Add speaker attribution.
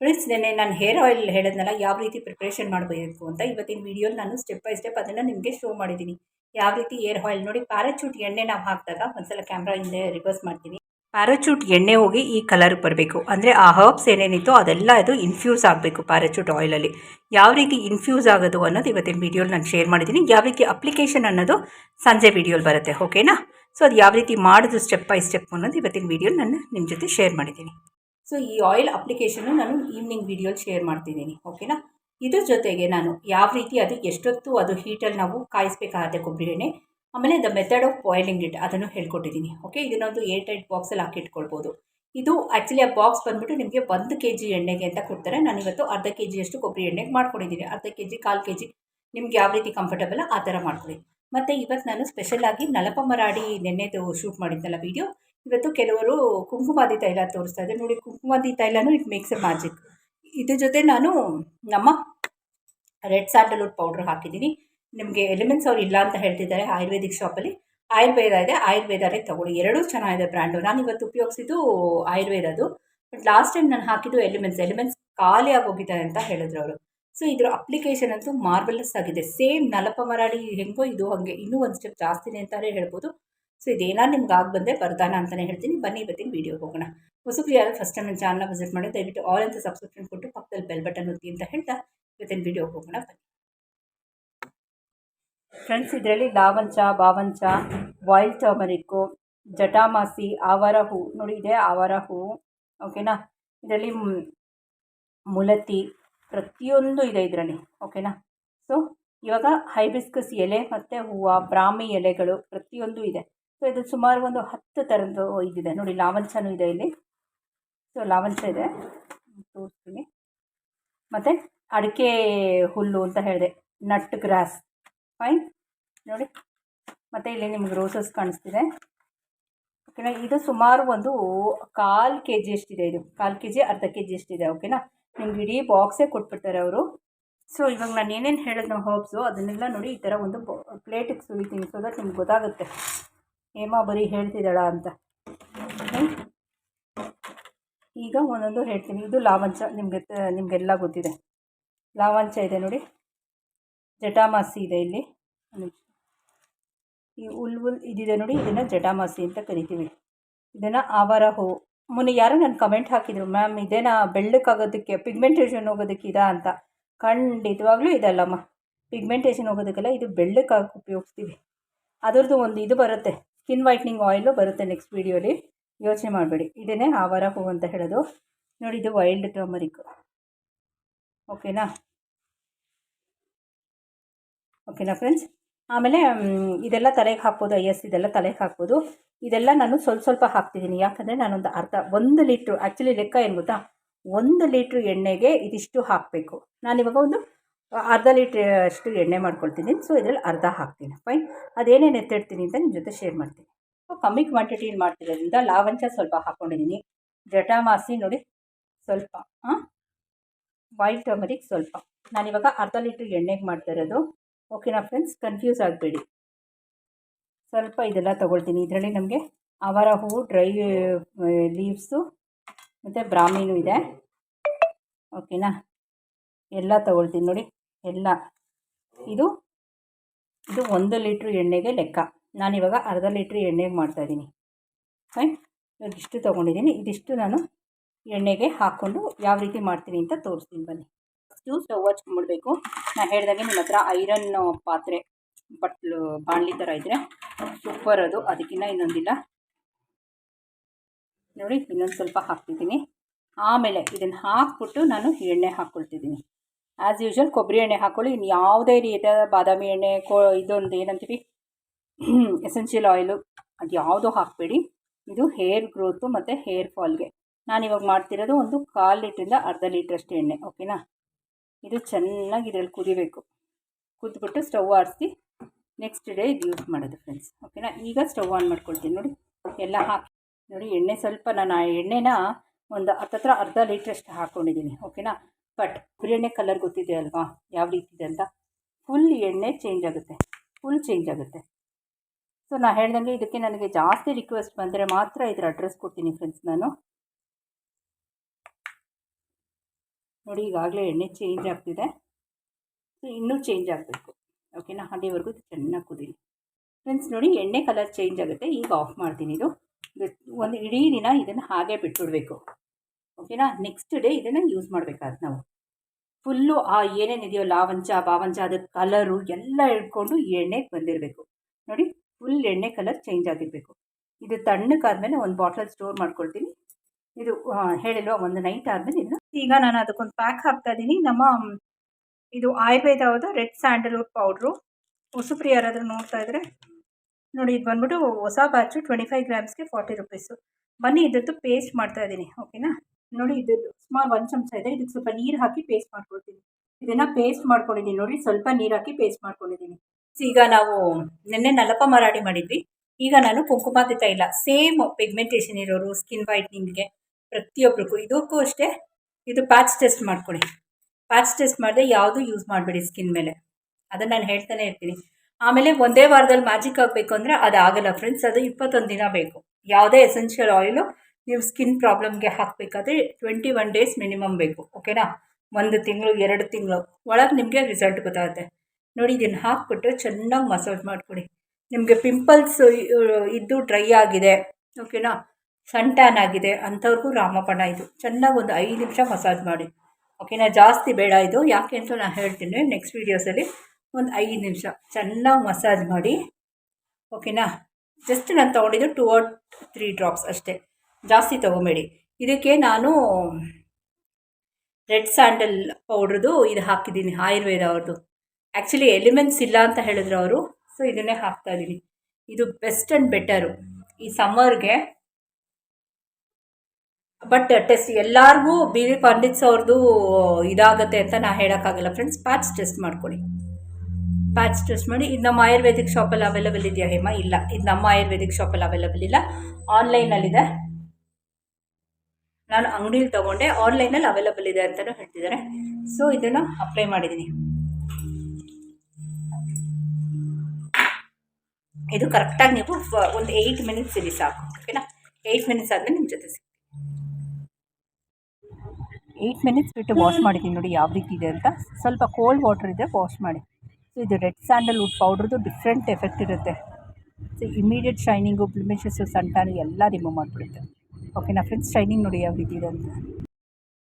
Speaker 1: Friends ನೆನ್ನೆ ನಾನು hair oil ಹೇಳಿದ್ನಲ್ಲ, ಯಾವ ರೀತಿ ಪ್ರಿಪ್ರೇಷನ್ ಮಾಡಬೇಕು ಅಂತ ಇವತ್ತಿನ ವೀಡಿಯೋಲಿ ನಾನು ಸ್ಟೆಪ್ ಬೈ ಸ್ಟೆಪ್ ಅದನ್ನು ನಿಮಗೆ ಶೋ ಮಾಡಿದ್ದೀನಿ ಯಾವ ರೀತಿ ಏರ್ ಆಯಿಲ್ ನೋಡಿ ಪ್ಯಾರಾಚೂಟ್ ಎಣ್ಣೆ ನಾವು ಹಾಕಿದಾಗ, ಒಂದ್ಸಲ ಕ್ಯಾಮ್ರಾ ಹಿಂದೆ ರಿವರ್ಸ್ ಮಾಡ್ತೀನಿ. ಪ್ಯಾರಾಚೂಟ್ ಎಣ್ಣೆ ಹೋಗಿ ಈ ಕಲರ್ ಬರಬೇಕು. ಅಂದರೆ ಆ ಹರ್ಬ್ಸ್ ಏನೇನಿತ್ತು ಅದೆಲ್ಲ ಅದು ಇನ್ಫ್ಯೂಸ್ ಆಗಬೇಕು ಪ್ಯಾರಾಚೂಟ್ ಆಯಿಲಲ್ಲಿ ಯಾವ ರೀತಿ ಇನ್ಫ್ಯೂಸ್ ಆಗೋದು ಅನ್ನೋದು ಇವತ್ತಿನ ವೀಡಿಯೋಲಿ ನಾನು ಶೇರ್ ಮಾಡಿದ್ದೀನಿ ಯಾವ ರೀತಿ ಅಪ್ಲಿಕೇಶನ್ ಅನ್ನೋದು ಸಂಜೆ ವೀಡಿಯೋಲಿ ಬರುತ್ತೆ ಓಕೆನಾ ಸೊ ಅದು ಯಾವ ರೀತಿ ಮಾಡೋದು ಸ್ಟೆಪ್ ಬೈ ಸ್ಟೆಪ್ ಅನ್ನೋದು ಇವತ್ತಿನ ವೀಡಿಯೋಲಿ ನಾನು ನಿಮ್ಮ ಜೊತೆ ಶೇರ್ ಮಾಡಿದ್ದೀನಿ ಸೊ ಈ ಆಯಿಲ್ ಅಪ್ಲಿಕೇಶನ್ನು ನಾನು ಈವ್ನಿಂಗ್ ವೀಡಿಯೋಲಿ ಶೇರ್ ಮಾಡ್ತಿದ್ದೀನಿ ಓಕೆನಾ ಇದ್ರ ಜೊತೆಗೆ ನಾನು ಯಾವ ರೀತಿ ಅದು ಎಷ್ಟೊತ್ತು ಅದು ಹೀಟಲ್ಲಿ ನಾವು ಕಾಯಿಸ್ಬೇಕಾಗತ್ತೆ ಕೊಬ್ಬರಿ ಎಣ್ಣೆ, ಆಮೇಲೆ the method of boiling it ಅದನ್ನು ಹೇಳ್ಕೊಟ್ಟಿದ್ದೀನಿ ಓಕೆ ಇದನ್ನೊಂದು ಏರ್ ಟೈಟ್ ಬಾಕ್ಸಲ್ಲಿ ಹಾಕಿಟ್ಕೊಳ್ಬೋದು. ಇದು ಆ್ಯಕ್ಚುಲಿ ಆ ಬಾಕ್ಸ್ ಬಂದುಬಿಟ್ಟು ನಿಮಗೆ ಒಂದು ಕೆ ಜಿ ಎಣ್ಣೆಗೆ ಅಂತ ಕೊಡ್ತಾರೆ. ನಾನು ಇವತ್ತು ಅರ್ಧ ಕೆ ಜಿಯಷ್ಟು ಕೊಬ್ಬರಿ ಎಣ್ಣೆಗೆ ಮಾಡ್ಕೊಂಡಿದ್ದೀನಿ. ಅರ್ಧ ಕೆ ಜಿ ಕಾಲು ಕೆ ಜಿ ನಿಮ್ಗೆ ಯಾವ ರೀತಿ ಕಂಫರ್ಟಬಲ್ ಆ ಥರ ಮಾಡ್ಕೊಳ್ಳಿ. ಮತ್ತು ಇವತ್ತು ನಾನು ಸ್ಪೆಷಲಾಗಿ ನಲಪ ಮರಾಡಿ ನೆನ್ನೆದು ಶೂಟ್ ಮಾಡಿದ್ದಲ್ಲ ವೀಡಿಯೋ ಇವತ್ತು ಕೆಲವರು ಕುಂಕುಮಾದಿ ತೈಲ ತೋರಿಸ್ತಾ ಇದೆ ನೋಡಿ, ಕುಂಕುಮಾದಿ ತೈಲನೂ ಇಟ್ ಮೇಕ್ಸ್ ಎ ಮ್ಯಾಜಿಕ್. ಇದ್ರ ಜೊತೆ ನಾನು ನಮ್ಮ ರೆಡ್ ಸ್ಯಾಂಡಲ್ವುಡ್ ಪೌಡ್ರ್ ಹಾಕಿದ್ದೀನಿ. ನಿಮಗೆ ಎಲಿಮೆಂಟ್ಸ್ ಅವ್ರು ಇಲ್ಲ ಅಂತ ಹೇಳ್ತಿದ್ದಾರೆ ಆಯುರ್ವೇದಿಕ್ ಶಾಪಲ್ಲಿ. ಆಯುರ್ವೇದ ಇದೆ ಆಯುರ್ವೇದನೇ ತಗೊಳ್ಳಿ. ಎರಡೂ ಚೆನ್ನಾಗಿದೆ ಬ್ರ್ಯಾಂಡು. ನಾನು ಇವತ್ತು ಉಪಯೋಗಿಸಿದ್ದು ಆಯುರ್ವೇದದು ಬಟ್ ಲಾಸ್ಟ್ ಟೈಮ್ ನಾನು ಹಾಕಿದ್ದು ಎಲಿಮೆಂಟ್ಸ್. ಎಲಿಮೆಂಟ್ಸ್ ಖಾಲಿ ಆಗೋಗಿದೆ ಅಂತ ಹೇಳಿದ್ರು ಅವರು. ಸೊ, ಇದರ ಅಪ್ಲಿಕೇಶನ್ ಅಂತೂ ಮಾರ್ವೆಲಸ್ ಆಗಿದೆ. ಸೇಮ್ ನಲಪ ಮರಾಡಿ ಹೆಂಗೋ ಇದು ಹಾಗೆ ಇನ್ನೂ ಒಂದು ಸ್ಟೆಪ್ ಜಾಸ್ತಿನೇ ಅಂತಲೇ ಹೇಳ್ಬೋದು. ಸೊ ಇದೇನಾದ್ರು ನಿಮ್ಗೆ ಆಗಿ ಬಂದರೆ ಬರ್ದಾನ ಅಂತಲೇ ಹೇಳ್ತೀನಿ. ಬನ್ನಿ ಇವತ್ತಿನ ವೀಡಿಯೋ ಹೋಗೋಣ. ಹೊಸಬ್ರು ಯಾರು ಫಸ್ಟ್ ಟೈಮ್ ನನ್ನ ಚಾನಲ್ನ ವಿಸಿಟ್ ಮಾಡಿ ದಯವಿಟ್ಟು ಆಲ್ ಅಂತ ಸಬ್ಸ್ಕ್ರಿಪ್ಷನ್ ಕೊಟ್ಟು ಪಕ್ಕದಲ್ಲಿ ಬೆಲ್ ಬಟನ್ ಒತ್ತಿ ಅಂತ ಹೇಳ್ತಾ ಇವತ್ತಿನ ವೀಡಿಯೋ ಹೋಗೋಣ ಬನ್ನಿ. ಫ್ರೆಂಡ್ಸ್ ಇದರಲ್ಲಿ ಲಾವಂಚ, ಬಾವಂಚ ಬಾಯ್ಲ್ ಟರ್ಮರಿಕ್ಕು ಜಟಾಮಾಸಿ, ಆವಾರ ಹೂ. ನೋಡಿ, ಇದೆ ಆವಾರ ಹೂ. ಓಕೆನಾ ಇದರಲ್ಲಿ ಮುಲತಿ ಪ್ರತಿಯೊಂದು ಇದೆ ಇದರಲ್ಲಿ. ಓಕೆನಾ ಸೊ ಇವಾಗ ಹೈಬಿಸ್ಕಸ್ ಎಲೆ ಮತ್ತು ಹೂವು, ಬ್ರಾಹ್ಮಿ ಎಲೆಗಳು ಪ್ರತಿಯೊಂದು ಇದೆ. ಸೊ ಇದು ಸುಮಾರು ಒಂದು ಹತ್ತು ಥರದ್ದು ಇದಿದೆ ನೋಡಿ ಲಾವಂಚನೂ ಇದೆ ಇಲ್ಲಿ. ಸೊ ಲಾವಂಚ ಇದೆ. ತೋರಿಸ್ತೀನಿ. ಮತ್ತು ಅಡಿಕೆ ಹುಲ್ಲು ಅಂತ ಹೇಳಿದೆ. ನಟ್ ಗ್ರಾಸ್ ಫೈನ್ ನೋಡಿ. ಮತ್ತು ಇಲ್ಲಿ ನಿಮ್ಗೆ ರೋಸಸ್ ಕಾಣಿಸ್ತಿದೆ. ಓಕೆನಾ ಇದು ಸುಮಾರು ಒಂದು ಕಾಲು ಕೆ ಜಿ ಎಷ್ಟಿದೆ ಇದು? ಕಾಲು ಕೆ ಜಿ ಅರ್ಧ ಕೆ ಜಿ ಎಷ್ಟಿದೆ ಓಕೆನಾ ನಿಮ್ಗೆ ಇಡೀ ಬಾಕ್ಸೇ ಕೊಟ್ಬಿಡ್ತಾರೆ ಅವರು. ಸೊ ಇವಾಗ ನಾನು ಏನೇನು ಹೇಳಿದ್ನೋ ಹರ್ಬ್ಸು ಅದನ್ನೆಲ್ಲ ನೋಡಿ ಈ ಥರ ಒಂದು ಪ್ಲೇಟಿಗೆ ಸುರಿತೀನಿ ಸೊ ದಟ್ ನಿಮ್ಗೆ ಗೊತ್ತಾಗುತ್ತೆ. ಹೇಮಾ ಬರೀ ಹೇಳ್ತಿದ್ದಾಳ ಅಂತ. ಈಗ ಒಂದೊಂದು ಹೇಳ್ತೀನಿ. ಇದು ಲಾವಂಚ ನಿಮಗೆ, ನಿಮಗೆಲ್ಲ ಗೊತ್ತಿದೆ. ಲಾವಂಚ ಇದೆ ನೋಡಿ. ಜಟಾಮಾಸಿ ಇದೆ ಇಲ್ಲಿ. ಈ ಉಲ್ ಉಲ್ ಇದಿದೆ ನೋಡಿ. ಇದನ್ನು ಜಟಾಮಾಸಿ ಅಂತ ಕರಿತೀವಿ. ಇದನ್ನು ಆವಾರ ಹೂವು ಮೊನ್ನೆ ಯಾರೋ ನಾನು ಕಮೆಂಟ್ ಹಾಕಿದರು. ಮ್ಯಾಮ್, ಇದೇನಾ ಬೆಳ್ಳಕ್ಕಾಗೋದಕ್ಕೆ, ಪಿಗ್ಮೆಂಟೇಷನ್ ಹೋಗೋದಕ್ಕೆ ಇದಾ ಅಂತ. ಖಂಡಿತವಾಗ್ಲೂ ಇದಲ್ಲಮ್ಮ. ಪಿಗ್ಮೆಂಟೇಷನ್ ಹೋಗೋದಕ್ಕೆಲ್ಲ ಇದು ಬೆಳ್ಳಕ್ಕಾಗಿ ಉಪಯೋಗಿಸ್ತೀವಿ. ಅದರದ್ದು ಒಂದು ಇದು ಬರುತ್ತೆ. ಸ್ಕಿನ್ ವೈಟ್ನಿಂಗ್ ಆಯಿಲು ಬರುತ್ತೆ ನೆಕ್ಸ್ಟ್ ವೀಡಿಯೋಲಿ ಯೋಚನೆ ಮಾಡಬೇಡಿ. ಇದನ್ನೇ ಆವಾರ ಹೂವು ಅಂತ ಹೇಳೋದು. ನೋಡಿ, ಇದು ವೈಲ್ಡ್ ಟರ್ಮರಿಕ್ ಓಕೆನಾ ಓಕೆನಾ ಫ್ರೆಂಡ್ಸ್ ಆಮೇಲೆ ಇದೆಲ್ಲ ತಲೆಗೆ ಹಾಕ್ಬೋದು ಎಸ್ ಇದೆಲ್ಲ ತಲೆಗೆ ಹಾಕ್ಬೋದು. ಇದೆಲ್ಲ ನಾನು ಸ್ವಲ್ಪ ಸ್ವಲ್ಪ ಹಾಕ್ತಿದ್ದೀನಿ ಯಾಕಂದರೆ ನಾನೊಂದು ಅರ್ಧ, ಒಂದು ಲೀಟ್ರು ಆ್ಯಕ್ಚುಲಿ ಲೆಕ್ಕ ಏನು ಗೊತ್ತಾ? ಒಂದು ಲೀಟ್ರ್ ಎಣ್ಣೆಗೆ ಇದಿಷ್ಟು ಹಾಕಬೇಕು. ನಾನಿವಾಗ ಒಂದು ಅರ್ಧ ಲೀಟ್ರ್ ಅಷ್ಟು ಎಣ್ಣೆ ಮಾಡ್ಕೊಳ್ತೀನಿ. ಸೊ ಇದರಲ್ಲಿ ಅರ್ಧ ಹಾಕ್ತೀನಿ. ಫೈನ್ ಅದೇನೇನು ಎತ್ತಿಡ್ತೀನಿ ಅಂತ ನಿಮ್ಮ ಜೊತೆ ಶೇರ್ ಮಾಡ್ತೀನಿ. ಕಮ್ಮಿ ಕ್ವಾಂಟಿಟೀಲಿ ಮಾಡ್ತಿರೋದ್ರಿಂದ ಲಾವಂಚ ಸ್ವಲ್ಪ ಹಾಕ್ಕೊಂಡಿದ್ದೀನಿ ಜಟಾಮಾಸಿ ನೋಡಿ ಸ್ವಲ್ಪ ಹಾಂ ವೈಟ್ ಟರ್ಮರಿಕ್ ಸ್ವಲ್ಪ. ನಾನಿವಾಗ ಅರ್ಧ ಲೀಟ್ರ್ ಎಣ್ಣೆಗೆ ಮಾಡ್ತಾ ಇರೋದು. ಓಕೆನಾ ಫ್ರೆಂಡ್ಸ್ ಕನ್ಫ್ಯೂಸ್ ಆಗಬೇಡಿ. ಸ್ವಲ್ಪ ಇದೆಲ್ಲ ತೊಗೊಳ್ತೀನಿ. ಇದರಲ್ಲಿ ನಮಗೆ ಅವರ ಹೂವು ಡ್ರೈ ಲೀವ್ಸು ಮತ್ತು ಬ್ರಾಹ್ಮೀನು ಇದೆ. ಓಕೆನಾ ಎಲ್ಲ ತೊಗೊಳ್ತೀನಿ ನೋಡಿ. ಎಲ್ಲ. ಇದು ಇದು ಒಂದು ಲೀಟ್ರ್ ಎಣ್ಣೆಗೆ ಲೆಕ್ಕ. ನಾನಿವಾಗ ಅರ್ಧ ಲೀಟ್ರ್ ಎಣ್ಣೆಗೆ ಮಾಡ್ತಾಯಿದ್ದೀನಿ ಫೈನ್? ಇವಾಗ ಇಷ್ಟು ತೊಗೊಂಡಿದ್ದೀನಿ. ಇದಿಷ್ಟು ನಾನು ಎಣ್ಣೆಗೆ ಹಾಕ್ಕೊಂಡು ಯಾವ ರೀತಿ ಮಾಡ್ತೀನಿ ಅಂತ ತೋರಿಸ್ತೀನಿ ಬನ್ನಿ. ಇದು ಸ್ಟವ್ ಹಚ್ಕೊಂಡ್ಬಿಡ್ಬೇಕು ನಾನು ಹೇಳಿದಾಗೆ ನಿಮ್ಮ ಹತ್ರ ಐರನ್ ಪಾತ್ರೆ, ಬಟ್ಲು, ಬಾಣಲಿ ಥರ ಇದ್ದರೆ ಸೂಪರ್ ಅದು. ಅದಕ್ಕಿಂತ ಇನ್ನೊಂದಿಲ್ಲ. ನೋಡಿ, ಇನ್ನೊಂದು ಸ್ವಲ್ಪ ಹಾಕ್ತಿದ್ದೀನಿ. ಆಮೇಲೆ ಇದನ್ನು ಹಾಕ್ಬಿಟ್ಟು ನಾನು ಎಣ್ಣೆ ಹಾಕ್ಕೊಳ್ತಿದ್ದೀನಿ. ಆ್ಯಸ್ ಯೂಶ್ವಲ್ ಕೊಬ್ಬರಿ ಎಣ್ಣೆ ಹಾಕ್ಕೊಳ್ಳಿ ಇನ್ನು ಯಾವುದೇ ರೀತಿಯಾದ ಬಾದಾಮಿ ಎಣ್ಣೆ, ಕೋ, ಇದೊಂದು ಏನಂತೀವಿ? ಎಸೆನ್ಷಿಯಲ್ ಆಯಿಲು ಅದು ಯಾವುದೂ ಹಾಕಬೇಡಿ. ಇದು ಹೇರ್ ಗ್ರೋತು ಮತ್ತು ಹೇರ್ ಫಾಲ್ಗೆ ನಾನಿವಾಗ ಮಾಡ್ತಿರೋದು ಒಂದು ಕಾಲು ಲೀಟ್ರಿಂದ ಅರ್ಧ ಲೀಟ್ರಷ್ಟು ಎಣ್ಣೆ ಓಕೆನಾ ಇದು ಚೆನ್ನಾಗಿ ಇದರಲ್ಲಿ ಕುದಿಬೇಕು. ಕುದ್ಬಿಟ್ಟು ಸ್ಟವ್ ಆರಿಸಿ ನೆಕ್ಸ್ಟ್ ಡೇ ಇದು ಯೂಸ್ ಮಾಡೋದು ಫ್ರೆಂಡ್ಸ್ ಓಕೆನಾ ಈಗ ಸ್ಟವ್ ಆನ್ ಮಾಡ್ಕೊಳ್ತೀನಿ ನೋಡಿ. ಎಲ್ಲ ಹಾಕಿ ನೋಡಿ, ಎಣ್ಣೆ ಸ್ವಲ್ಪ ನಾನು ಆ ಎಣ್ಣೆನ ಒಂದು ಹತ್ತತ್ರ ಅರ್ಧ ಲೀಟ್ರಷ್ಟು ಹಾಕ್ಕೊಂಡಿದ್ದೀನಿ ಓಕೆನಾ ಬಟ್ ಎಣ್ಣೆ ಕಲರ್ ಗೊತ್ತಿದೆ ಅಲ್ವಾ? ಯಾವ ರೀತಿ ಇದೆ ಅಂತ? ಫುಲ್ ಎಣ್ಣೆ ಚೇಂಜ್ ಆಗುತ್ತೆ. ಫುಲ್ ಚೇಂಜ್ ಆಗುತ್ತೆ. ಸೊ ನಾನು ಹೇಳ್ದಂಗೆ ಇದಕ್ಕೆ ನನಗೆ ಜಾಸ್ತಿ ರಿಕ್ವೆಸ್ಟ್ ಬಂದರೆ ಮಾತ್ರ ಇದರ ಅಡ್ರೆಸ್ ಕೊಡ್ತೀನಿ ಫ್ರೆಂಡ್ಸ್ ನಾನು. ನೋಡಿ, ಈಗಾಗಲೇ ಎಣ್ಣೆ ಚೇಂಜ್ ಆಗ್ತಿದೆ. ಸೊ ಇನ್ನೂ ಚೇಂಜ್ ಆಗಬೇಕು. ಓಕೆನಾ ಅಲ್ಲಿವರೆಗೂ ಇದು ಚೆನ್ನಾಗಿ ಕುದೀಲಿ ಫ್ರೆಂಡ್ಸ್ ನೋಡಿ, ಎಣ್ಣೆ ಕಲರ್ ಚೇಂಜ್ ಆಗುತ್ತೆ. ಈಗ ಆಫ್ ಮಾಡ್ತೀನಿ ಇದು. ಇದು ಒಂದು ಇಡೀ ದಿನ ಇದನ್ನು ಹಾಗೆ ಬಿಟ್ಬಿಡ್ಬೇಕು. ಓಕೆನಾ ನೆಕ್ಸ್ಟ್ ಡೇ ಇದನ್ನು ಯೂಸ್ ಮಾಡಬೇಕಾದ್ರೆ ನಾವು. ಫುಲ್ಲು ಆ ಏನೇನಿದೆಯೋ ಲಾವಂಚ, ಬಾವಂಚ ಅದು ಕಲರು ಎಲ್ಲ ಹಿಡ್ಕೊಂಡು ಎಣ್ಣೆಗೆ ಬಂದಿರಬೇಕು. ನೋಡಿ ಫುಲ್ ಎಣ್ಣೆ ಕಲರ್ ಚೇಂಜ್ ಆಗಿರಬೇಕು. ಇದು ತಣ್ಣಕ್ಕಾದ್ಮೇಲೆ ಒಂದು ಬಾಟ್ಲಲ್ಲಿ ಸ್ಟೋರ್ ಮಾಡ್ಕೊಳ್ತೀನಿ. ಇದು ಹೇಳಿಲ್ವಾ, ಒಂದು ನೈಟ್ ಆದಮೇಲೆ ಇದನ್ನು ಈಗ ನಾನು ಅದಕ್ಕೊಂದು ಪ್ಯಾಕ್ ಹಾಕ್ತಾ ಇದ್ದೀನಿ ನಮ್ಮ, ಇದು ಆಯುರ್ವೇದವಾದ ರೆಡ್ ಸ್ಯಾಂಡಲ್ವುಡ್ ಪೌಡ್ರು. ಹೊಸಬ್ರು ಯಾರಾದರೂ ನೋಡ್ತಾ ಇದ್ರೆ, ನೋಡಿ ಇದು ಬಂದ್ಬಿಟ್ಟು ಹೊಸ ಬ್ಯಾಚು ಟ್ವೆಂಟಿ ಫೈವ್ ಗ್ರಾಮ್ಸ್ಗೆ ಫಾರ್ಟಿ ರುಪೀಸು ಬನ್ನಿ, ಇದ್ರದ್ದು ಪೇಸ್ಟ್ ಮಾಡ್ತಾ ಇದ್ದೀನಿ ಓಕೆನಾ ನೋಡಿ, ಇದು ಸುಮಾರು ಒಂದು ಚಮಚ ಇದೆ. ಇದಕ್ಕೆ ಸ್ವಲ್ಪ ನೀರು ಹಾಕಿ ಪೇಸ್ಟ್ ಮಾಡ್ಕೊಳ್ತೀನಿ. ಇದನ್ನು ಪೇಸ್ಟ್ ಮಾಡ್ಕೊಂಡಿದ್ದೀನಿ ನೋಡಿ, ಸ್ವಲ್ಪ ನೀರು ಹಾಕಿ ಪೇಸ್ಟ್ ಮಾಡ್ಕೊಂಡಿದ್ದೀನಿ. ಈಗ ನಾವು ನಿನ್ನೆ ನಲಪ ಮರಾಡಿ ಮಾಡಿದ್ವಿ. ಈಗ ನಾನು ಕುಂಕುಮ ತೈಲ ಸೇಮ್ ಪಿಗ್ಮೆಂಟೇಷನ್ ಇರೋರು ಸ್ಕಿನ್ ವೈಟ್ನಿಂಗ್ಗೆ ಪ್ರತಿಯೊಬ್ಬರಿಗೂ ಇದಕ್ಕೂ ಅಷ್ಟೇ, ಇದು ಪ್ಯಾಚ್ ಟೆಸ್ಟ್ ಮಾಡ್ಕೊಳ್ಳಿ. ಪ್ಯಾಚ್ ಟೆಸ್ಟ್ ಮಾಡಿದೆ ಯಾವುದು ಯೂಸ್ ಮಾಡಬೇಡಿ ಸ್ಕಿನ್ ಮೇಲೆ. ಅದನ್ನು ನಾನು ಹೇಳ್ತಾನೆ ಇರ್ತೀನಿ. ಆಮೇಲೆ ಒಂದೇ ವಾರದಲ್ಲಿ ಮ್ಯಾಜಿಕ್ ಆಗಬೇಕು ಅಂದರೆ ಅದು ಆಗಲ್ಲ ಫ್ರೆಂಡ್ಸ್ ಅದು ಇಪ್ಪತ್ತೊಂದು ದಿನ ಬೇಕು. ಯಾವುದೇ ಎಸೆನ್ಷಿಯಲ್ ಆಯಿಲು ನೀವು ಸ್ಕಿನ್ ಪ್ರಾಬ್ಲಮ್ಗೆ ಹಾಕಬೇಕಾದ್ರೆ ಟ್ವೆಂಟಿ ಒನ್ ಡೇಸ್ ಮಿನಿಮಮ್ ಬೇಕು ಓಕೆನಾ ಒಂದು ತಿಂಗಳು, ಎರಡು ತಿಂಗಳು, ಒಳಗೆ ನಿಮಗೆ ರಿಸಲ್ಟ್ ಗೊತ್ತಾಗುತ್ತೆ. ನೋಡಿ ಇದನ್ನು ಹಾಕ್ಬಿಟ್ಟು ಚೆನ್ನಾಗಿ ಮಸಾಜ್ ಮಾಡಿಕೊಡಿ. ನಿಮಗೆ ಪಿಂಪಲ್ಸ್ ಇದ್ದು ಡ್ರೈ ಆಗಿದೆ ಓಕೆನಾ ಸನ್ ಟ್ಯಾನ್ ಆಗಿದೆ ಅಂಥವ್ರಿಗೂ ರಾಮಪಣ ಇದು. ಚೆನ್ನಾಗಿ ಒಂದು ಐದು ನಿಮಿಷ ಮಸಾಜ್ ಮಾಡಿ. ಓಕೆನಾ ಜಾಸ್ತಿ ಬೇಡ ಇದು. ಯಾಕೆ ಅಂತ ನಾನು ಹೇಳ್ತೀನಿ ನೆಕ್ಸ್ಟ್ ವೀಡಿಯೋಸಲ್ಲಿ ಒಂದು ಐದು ನಿಮಿಷ. ಚೆನ್ನಾಗಿ ಮಸಾಜ್ ಮಾಡಿ ಓಕೆನಾ ಜಸ್ಟ್ ನಾನು ತೊಗೊಂಡಿದ್ದು ಟೂ ಆರ್ ತ್ರೀ ಡ್ರಾಪ್ಸ್ ಅಷ್ಟೇ. ಜಾಸ್ತಿ ತೊಗೊಬೇಡಿ. ಇದಕ್ಕೆ ನಾನು ರೆಡ್ ಸ್ಯಾಂಡಲ್ ಪೌಡ್ರದು ಇದು ಹಾಕಿದ್ದೀನಿ, ಆಯುರ್ವೇದ ಅವ್ರದ್ದು. ಆ್ಯಕ್ಚುಲಿ ಎಲಿಮೆಂಟ್ಸ್ ಇಲ್ಲ ಅಂತ ಹೇಳಿದ್ರು ಅವರು ಸೊ ಇದನ್ನೇ ಹಾಕ್ತಾ ಇದ್ದೀನಿ. ಇದು ಬೆಸ್ಟ್ ಆ್ಯಂಡ್ ಬೆಟರು ಈ ಸಮ್ಮರ್ಗೆ. ಬಟ್ ಟೆಸ್ಟ್ ಎಲ್ಲರಿಗೂ ಬಿ ವಿ ಪಂಡಿತ್ಸ್ ಅವ್ರದ್ದು ಇದಾಗುತ್ತೆ ಅಂತ ನಾ ಹೇಳೋಕ್ಕಾಗಲ್ಲ ಫ್ರೆಂಡ್ಸ್ ಪ್ಯಾಚ್ ಟೆಸ್ಟ್ ಮಾಡ್ಕೊಳ್ಳಿ ಪ್ಯಾಚ್ ಟೆಸ್ಟ್ ಮಾಡಿ, ಇದು ನಮ್ಮ ಆಯುರ್ವೇದಿಕ್ ಶಾಪಲ್ಲಿ ಅವೈಲಬಲ್ ಇದೆಯಾ ಹೇಮ? ಇಲ್ಲ, ಇದು ನಮ್ಮ ಆಯುರ್ವೇದಿಕ್ ಶಾಪಲ್ಲಿ ಅವೈಲೇಬಲ್ ಇಲ್ಲ. ಆನ್ಲೈನಲ್ಲಿದೆ ನಾನು ಅಂಗಡೀಲಿ ತೊಗೊಂಡೆ ಆನ್ಲೈನಲ್ಲಿ ಅವೈಲಬಲ್ ಇದೆ ಅಂತಲೂ ಹೇಳ್ತಿದ್ದಾರೆ. ಸೊ ಇದನ್ನು ಅಪ್ಲೈ ಮಾಡಿದ್ದೀನಿ. ಇದು ಕರೆಕ್ಟಾಗಿ ನೀವು ಒಂದು ಏಯ್ಟ್ ಮಿನಿಟ್ಸ್ ಇರಿ ಸಾಕು ಓಕೆನಾ ಏಯ್ಟ್ ಮಿನಿಟ್ಸ್ ಆದಮೇಲೆ ನಿಮ್ಮ ಜೊತೆ ಸಿಗ್ತೀನಿ ಏಯ್ಟ್ ಮಿನಿಟ್ಸ್ ಬಿಟ್ಟು ವಾಶ್ ಮಾಡಿದ್ದೀನಿ ನೋಡಿ ಯಾವ ರೀತಿ ಇದೆ ಅಂತ. ಸ್ವಲ್ಪ ಕೋಲ್ಡ್ ವಾಟರ್ ಇದೆ ವಾಶ್ ಮಾಡಿ. ಸೊ ಇದು ರೆಡ್ ಸ್ಯಾಂಡಲ್ವುಡ್ ಪೌಡ್ರದ್ದು ಡಿಫ್ರೆಂಟ್ ಎಫೆಕ್ಟ್ ಇರುತ್ತೆ. So immediate shining blemishes suntan ಎಲ್ಲ ರಿಮೂವ್ ಮಾಡಿಬಿಡುತ್ತೆ. ಓಕೆನಾ ಫ್ರೆಂಡ್ಸ್ ಶೈನಿಂಗ್ ನೋಡಿ ಯಾವ ರೀತಿ ಇದೆ ಅಂತ.